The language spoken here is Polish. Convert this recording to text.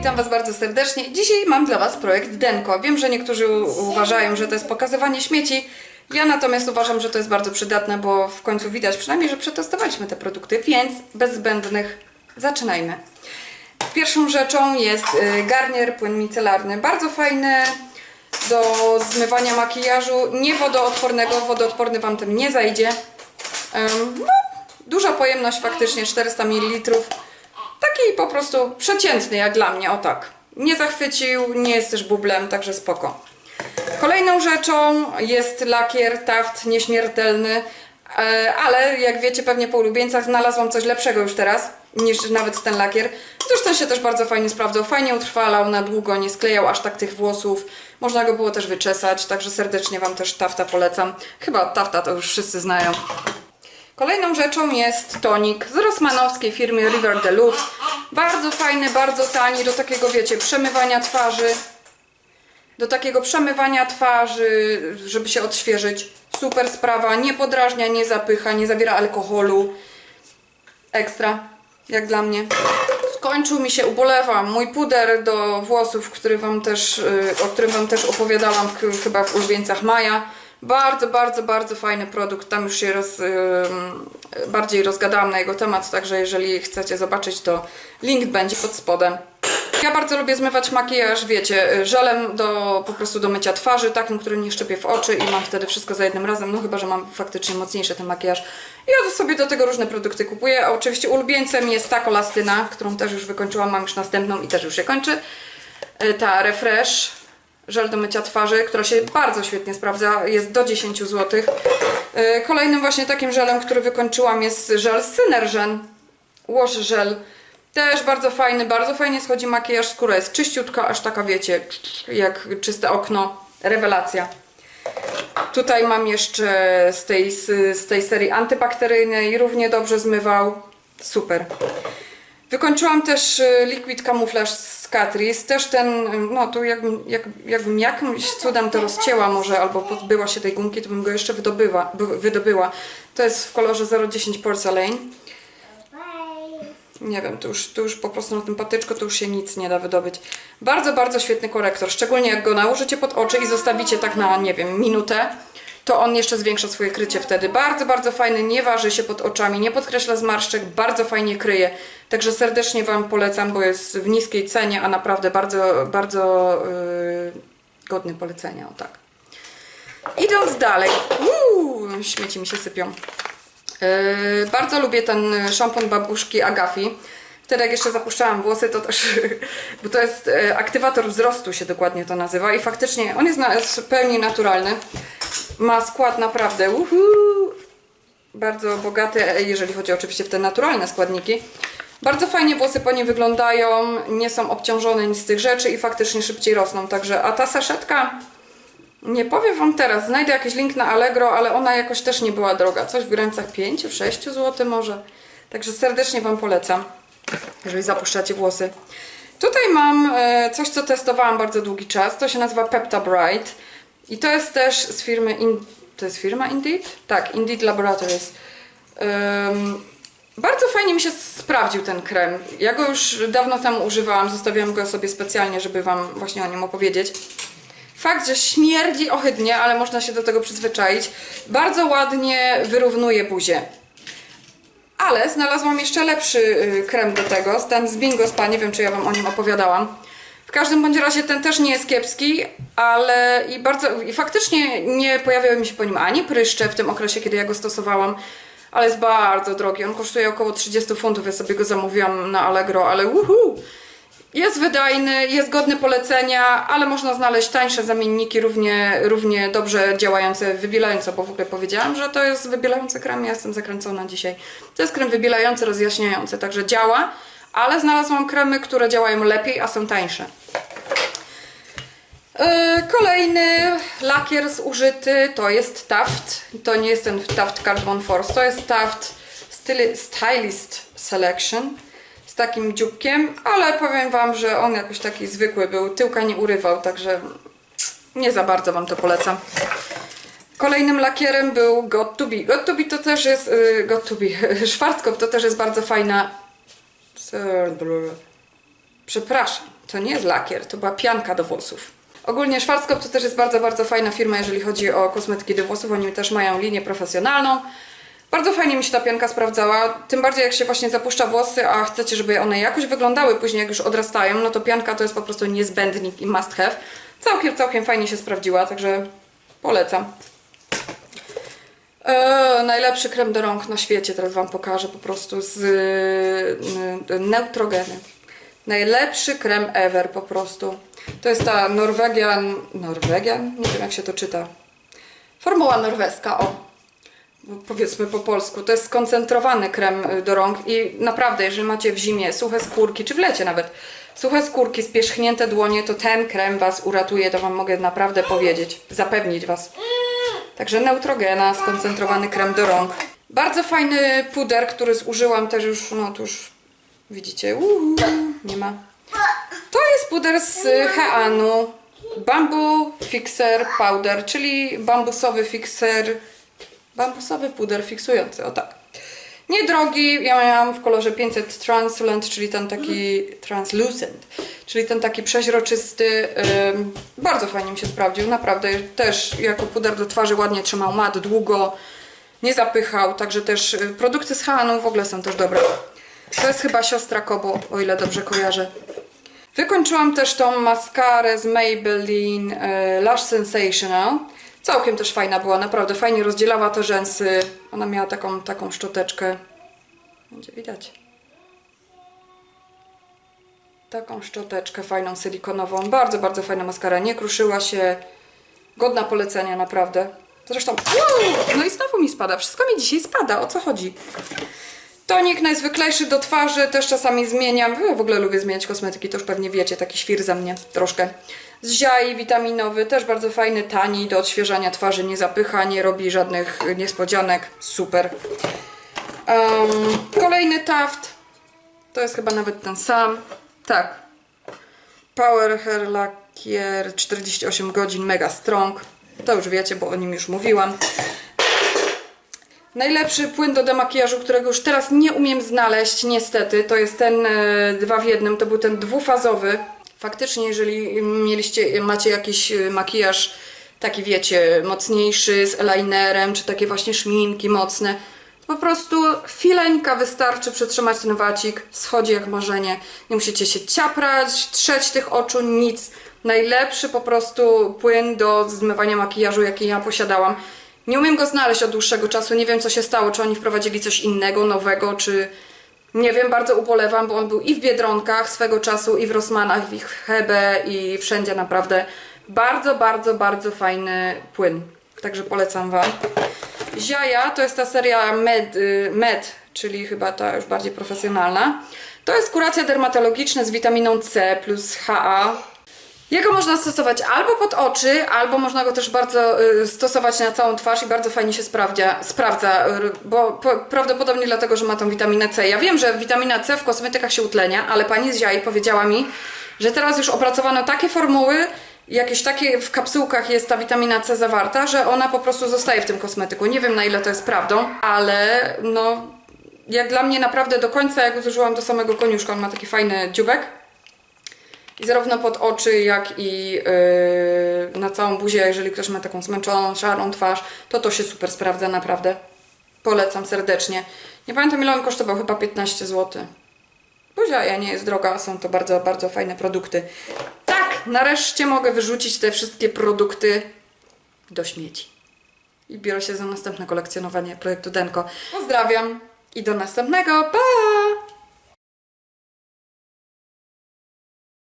witam Was bardzo serdecznie. Dzisiaj mam dla Was projekt Denko. Wiem, że niektórzy uważają, że to jest pokazywanie śmieci. Ja natomiast uważam, że to jest bardzo przydatne, bo w końcu widać przynajmniej, że przetestowaliśmy te produkty, więc bez zbędnych zaczynajmy. Pierwszą rzeczą jest y, garnier płyn micelarny. Bardzo fajny do zmywania makijażu, nie wodoodpornego, wodoodporny Wam tym nie zajdzie. No, duża pojemność faktycznie, 400 ml. Taki po prostu przeciętny jak dla mnie, o tak. Nie zachwycił, nie jest też bublem, także spoko. Kolejną rzeczą jest lakier Taft nieśmiertelny, e, ale jak wiecie pewnie po ulubieńcach znalazłam coś lepszego już teraz niż nawet ten lakier. Gdyż ten się też bardzo fajnie sprawdzał, fajnie utrwalał na długo, nie sklejał aż tak tych włosów. Można go było też wyczesać, także serdecznie Wam też Tafta polecam. Chyba Tafta to już wszyscy znają. Kolejną rzeczą jest tonik z rossmanowskiej firmy River Deluxe. Bardzo fajny, bardzo tani, do takiego wiecie, przemywania twarzy. Do takiego przemywania twarzy, żeby się odświeżyć. Super sprawa, nie podrażnia, nie zapycha, nie zawiera alkoholu. Ekstra, jak dla mnie. Skończył mi się, ubolewam, mój puder do włosów, który wam też, y, o którym Wam też opowiadałam w, chyba w ulubieńcach Maja. Bardzo, bardzo, bardzo fajny produkt. Tam już się roz, bardziej rozgadałam na jego temat, także jeżeli chcecie zobaczyć, to link będzie pod spodem. Ja bardzo lubię zmywać makijaż, wiecie, żelem do, po prostu do mycia twarzy, takim, który nie szczepie w oczy i mam wtedy wszystko za jednym razem, no chyba, że mam faktycznie mocniejszy ten makijaż. Ja sobie do tego różne produkty kupuję, a oczywiście ulubieńcem jest ta kolastyna, którą też już wykończyłam, mam już następną i też już się kończy. Y, Ta Refresh, żel do mycia twarzy, która się bardzo świetnie sprawdza, jest do 10 zł. Y, Kolejnym właśnie takim żelem, który wykończyłam jest żel Synergen, Wash Gel. Też bardzo fajny, bardzo fajnie schodzi makijaż, skóra jest czyściutka, aż taka wiecie, jak czyste okno, rewelacja. Tutaj mam jeszcze z tej, z tej serii antybakteryjnej, równie dobrze zmywał, super. Wykończyłam też y, Liquid Camouflage z Catrice, też ten, no tu jakbym, jak, jakbym jakimś cudem to rozcięła może, albo pozbyła się tej gumki, to bym go jeszcze wydobyła, by- wydobyła. To jest w kolorze 010 Porcelain. Nie wiem, to już, to już po prostu na tym patyczku to już się nic nie da wydobyć. Bardzo, bardzo świetny korektor, szczególnie jak go nałożycie pod oczy i zostawicie tak na, nie wiem, minutę, to on jeszcze zwiększa swoje krycie wtedy. Bardzo, bardzo fajny, nie waży się pod oczami, nie podkreśla zmarszczek, bardzo fajnie kryje. Także serdecznie Wam polecam, bo jest w niskiej cenie, a naprawdę bardzo, bardzo yy, godny polecenia, o tak. Idąc dalej, uuu, śmieci mi się sypią. Yy, bardzo lubię ten szampon babuszki Agafi. Wtedy jak jeszcze zapuszczałam włosy, to też, bo to jest e, aktywator wzrostu się dokładnie to nazywa i faktycznie on jest, na, pełni naturalny. Ma skład naprawdę uhu, bardzo bogaty, jeżeli chodzi oczywiście w te naturalne składniki. Bardzo fajnie włosy po nim wyglądają, nie są obciążone nic z tych rzeczy i faktycznie szybciej rosną. Także, a ta saszetka nie powiem Wam teraz, znajdę jakiś link na Allegro, ale ona jakoś też nie była droga. Coś w granicach 5-6 zł może. Także serdecznie Wam polecam, jeżeli zapuszczacie włosy. Tutaj mam e, coś, co testowałam bardzo długi czas. To się nazywa Pepta Bright. I to jest też z firmy... In... To jest firma Indeed? Tak, Indeed Laboratories. Ym, bardzo fajnie mi się sprawdził ten krem. Ja go już dawno temu używałam, zostawiłam go sobie specjalnie, żeby Wam właśnie o nim opowiedzieć. Fakt, że śmierdzi ohydnie, ale można się do tego przyzwyczaić. Bardzo ładnie wyrównuje buzię. Ale znalazłam jeszcze lepszy y, krem do tego, ten z Bingo Spa, nie wiem czy ja Wam o nim opowiadałam. W każdym bądź razie ten też nie jest kiepski, ale i bardzo i faktycznie nie pojawiały mi się po nim ani pryszcze w tym okresie, kiedy ja go stosowałam, ale jest bardzo drogi. On kosztuje około 30 funtów, ja sobie go zamówiłam na Allegro, ale uhu! Jest wydajny, jest godny polecenia, ale można znaleźć tańsze zamienniki, równie, równie dobrze działające, wybielające, bo w ogóle powiedziałam, że to jest wybielający krem, ja jestem zakręcona dzisiaj. To jest krem wybielający, rozjaśniający, także działa, ale znalazłam kremy, które działają lepiej, a są tańsze. Yy, Kolejny lakier zużyty to jest Taft. To nie jest ten Taft Carbon Force, to jest Taft Styli- Stylist Selection z takim dzióbkiem, ale powiem Wam, że on jakoś taki zwykły był, tyłka nie urywał, także nie za bardzo Wam to polecam. Kolejnym lakierem był Got to Be. Got to Be to też jest, yy, Got to Be, Schwarzkopf to też jest bardzo fajna Przepraszam, to nie jest lakier, to była pianka do włosów. Ogólnie Schwarzkopf to też jest bardzo, bardzo fajna firma, jeżeli chodzi o kosmetyki do włosów. Oni też mają linię profesjonalną. Bardzo fajnie mi się ta pianka sprawdzała, tym bardziej jak się właśnie zapuszcza włosy, a chcecie, żeby one jakoś wyglądały później, jak już odrastają, no to pianka to jest po prostu niezbędnik i must have. Całkiem, całkiem fajnie się sprawdziła, także polecam. Eee, najlepszy krem do rąk na świecie, teraz Wam pokażę po prostu z y, Neutrogeny. Najlepszy krem ever po prostu. To jest ta Norwegian, Norwegian? Nie wiem jak się to czyta. Formuła norweska, o powiedzmy po polsku, to jest skoncentrowany krem y, do rąk i naprawdę, jeżeli macie w zimie suche skórki, czy w lecie nawet, suche skórki, spierzchnięte dłonie, to ten krem Was uratuje, to Wam mogę naprawdę powiedzieć, zapewnić Was. Także Neutrogena, skoncentrowany krem do rąk. Bardzo fajny puder, który zużyłam też już, no to już widzicie, nie ma. To jest puder z Heanu, Bamboo Fixer Powder, czyli bambusowy fixer Bambusowy puder fiksujący, o tak. Niedrogi, ja miałam w kolorze 500 Translucent, czyli ten taki translucent, czyli ten taki przeźroczysty. bardzo fajnie mi się sprawdził, naprawdę. Też jako puder do twarzy ładnie trzymał mat, długo, nie zapychał, także też y, produkty z H&M w ogóle są też dobre. To jest chyba siostra Kobo, o ile dobrze kojarzę. Wykończyłam też tą maskarę z Maybelline e, Lash Sensational. Całkiem też fajna była, naprawdę fajnie rozdzielała te rzęsy. Ona miała taką, taką szczoteczkę. Będzie widać. Taką szczoteczkę fajną, silikonową. Bardzo, bardzo fajna maskara. Nie kruszyła się. Godna polecenia, naprawdę. Zresztą, no i znowu mi spada. Wszystko mi dzisiaj spada. O co chodzi? Tonik najzwyklejszy do twarzy, też czasami zmieniam. Ja w ogóle lubię zmieniać kosmetyki, to już pewnie wiecie, taki świr za mnie troszkę. Z ziai witaminowy, też bardzo fajny, tani, do odświeżania twarzy, nie zapycha, nie robi żadnych niespodzianek. Super. Um, kolejny Taft, to jest chyba nawet ten sam. Tak. Power Hair Lackier 48 godzin, mega strong. To już wiecie, bo o nim już mówiłam. Najlepszy płyn do demakijażu, którego już teraz nie umiem znaleźć, niestety, to jest ten e, dwa w jednym, to był ten dwufazowy. Faktycznie, jeżeli mieliście, macie jakiś e, makijaż taki, wiecie, mocniejszy z eyelinerem, czy takie właśnie szminki mocne, po prostu fileńka wystarczy przytrzymać ten wacik, schodzi jak marzenie. Nie musicie się ciaprać, trzeć tych oczu, nic. Najlepszy po prostu płyn do zmywania makijażu, jaki ja posiadałam. Nie umiem go znaleźć od dłuższego czasu, nie wiem co się stało, czy oni wprowadzili coś innego, nowego, czy... Nie wiem, bardzo ubolewam, bo on był i w Biedronkach swego czasu, i w Rossmanach, i w Hebe, i wszędzie naprawdę. Bardzo, bardzo, bardzo fajny płyn. Także polecam Wam. Ziaja to jest ta seria Med, y, Med, czyli chyba ta już bardziej profesjonalna. To jest kuracja dermatologiczna z witaminą C plus HA. Jego można stosować albo pod oczy, albo można go też bardzo y, stosować na całą twarz i bardzo fajnie się sprawdzia, sprawdza, y, bo po, prawdopodobnie dlatego, że ma tą witaminę C. Ja wiem, że witamina C w kosmetykach się utlenia, ale pani z Jai powiedziała mi, że teraz już opracowano takie formuły, jakieś takie w kapsułkach jest ta witamina C zawarta, że ona po prostu zostaje w tym kosmetyku. Nie wiem na ile to jest prawdą, ale no jak dla mnie naprawdę do końca, jak zużyłam do samego koniuszka, on ma taki fajny dziubek. I zarówno pod oczy, jak i yy, na całą buzię, jeżeli ktoś ma taką zmęczoną, szarą twarz, to to się super sprawdza, naprawdę. Polecam serdecznie. Nie pamiętam ile on kosztował, chyba 15 zł. Buzia ja nie jest droga, są to bardzo, bardzo fajne produkty. Tak, nareszcie mogę wyrzucić te wszystkie produkty do śmieci. I biorę się za następne kolekcjonowanie projektu Denko. Pozdrawiam i do następnego. Pa!